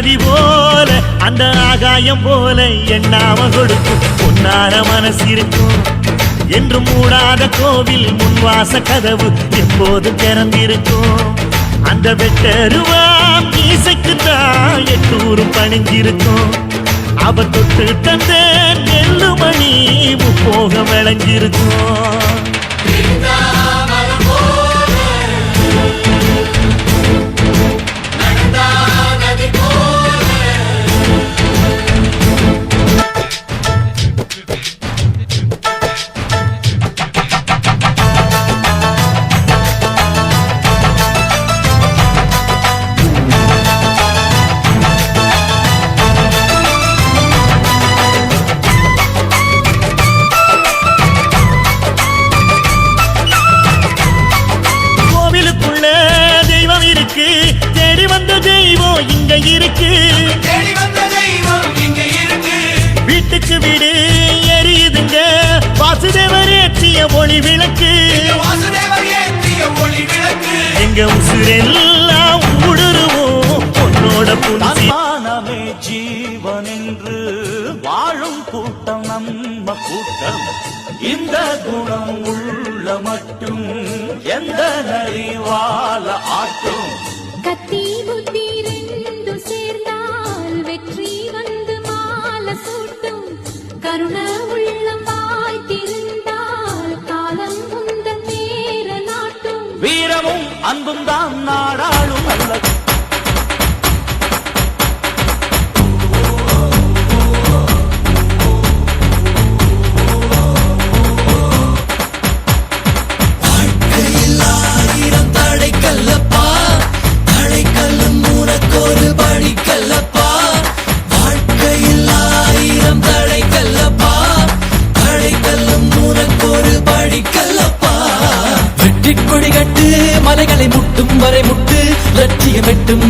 நதி போல அந்த ஆகாயம் போல எண்ணாம கொடுக்கும். பொன்னார மனசு இருக்கும். என்று மூடாத கோவில் முன்வாச கதவு எப்போது திறந்திருக்கும். அந்த வெட்டருவாம் மீசைக்கு தான் எட்டூரும் பணிஞ்சிருக்கும் அவ தொட்டு தந்த நெல்லு மணி முப்போக விளைஞ்சிருக்கும் தெய்வம் இங்க இருக்கு. தேடி வந்த தெய்வம் இங்க இருக்கு. வீட்டுக்கு வீடு எரியுதுங்க. வாசுதேவர் ஏற்றிய ஒளி விளக்கு. வாசுதேவர் ஏற்றிய ஒளி விளக்கு. எங்க உசுரெல்லாம் ஊடுருவோம் உன்னோட புனிசி தன்மானமே ஜீவன் என்று வாழும் கூட்டம் நம்ம கூட்டம். இந்த குணம் உள்ள மட்டும் எந்த நரிவால ஆட்டும்.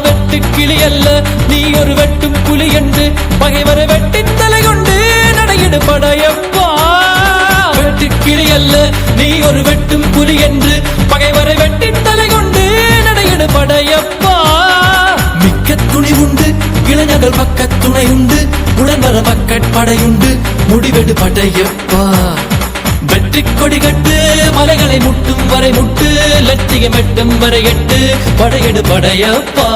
வெட்டு கிளி அல்ல நீ ஒரு வெட்டும் புலி என்று பகைவரை வெட்டி தலை கொண்டு நடையிடு படையப்பா வெட்டு கிளி அல்ல நீ ஒரு வெட்டும் புலி என்று பகைவரை வெட்டி தலை கொண்டு நடையிடு படையப்பா மிக்க துணி உண்டு இளைஞர்கள் பக்க துணை உண்டு உடன்வர பக்கட் படையுண்டு முடிவெடு படையப்பா வெற்றி கொடி கட்டு மலைகளை முட்டும் வரை முட்டு லட்சியம் எட்டும் வரை எட்டு படையெடு படையப்பா.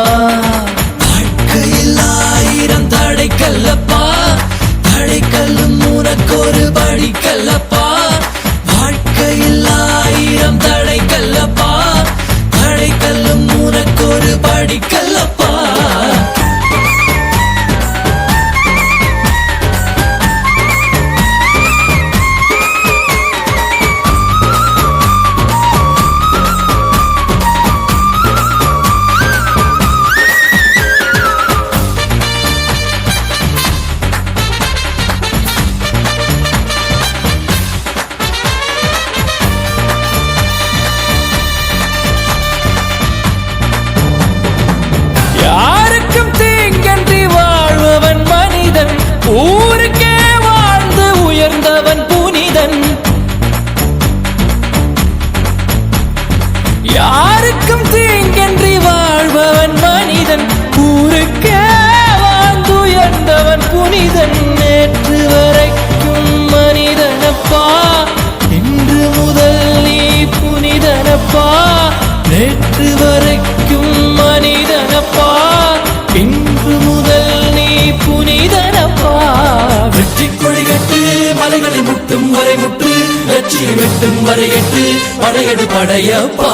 வாழ்க்கையில் ஆயிரம் தடைக்கல்லப்பா தடைக்கல்லும் உனக்கொரு படிக்கல்லப்பா வாழ்க்கையில் முட்டும் வரை முட்டு லட்சியம் வெட்டும் வரை எட்டு படையடு படையப்பா.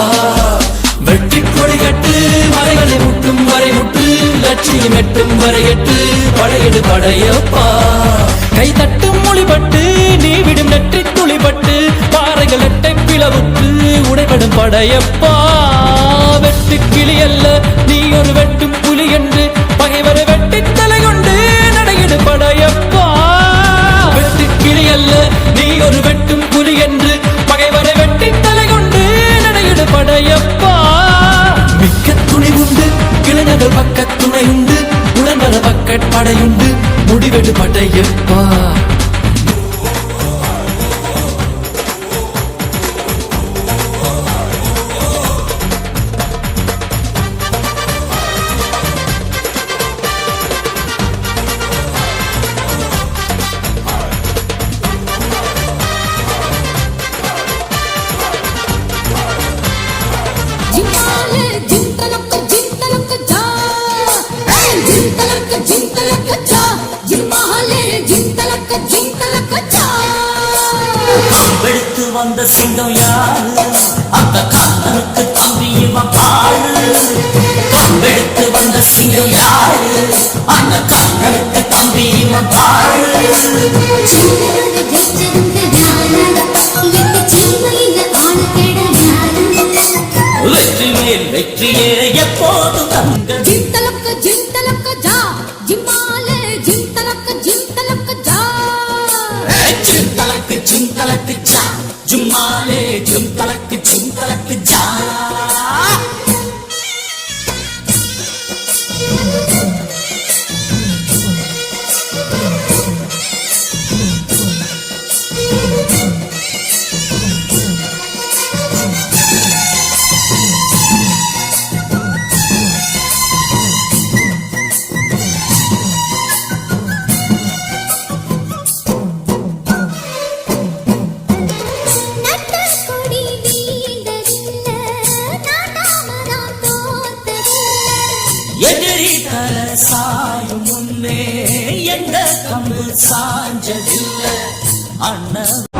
வெற்றி கொடி கட்டு மலைகளை முட்டும் வரை முட்டு லட்சியம் எட்டும் வரை எட்டு படையடு படையப்பா. கை தட்டும் மொழிபட்டு நீ விடும் நெற்றி துளிபட்டு பாறைகள் எட்டை பிளவுக்கு உடைபடும் படையப்பா. வெட்டு கிளி அல்ல நீ ஒரு வெட்டும் புலி என்று பகைவரை வெட்டி தலை கொண்டு நடையிடு படை என்று பகைவரை வெட்டி தலை கொண்டு நடையிடு படையப்பா. மிக்க துணிவுண்டு இளைஞர்கள் பக்க துணையுண்டு உடன்பட பக்கட் படையுண்டு முடிவெடு படையப்பா. வந்த சிங்கம் யாரு? அந்த கண்ணனுக்கு தம்பி பாரு. வெடுத்து வந்த சிங்கம் யாரு? அந்த கண்ணனுக்கு தம்பி பாரு. வெற்றி மேல் வெற்றியே. சிந்தலக்கு சிந்தலக்கு ஜா. ஜும்மாலே ஜும்தலக்கு சிந்தலக்கு ஜா. அண்ணன்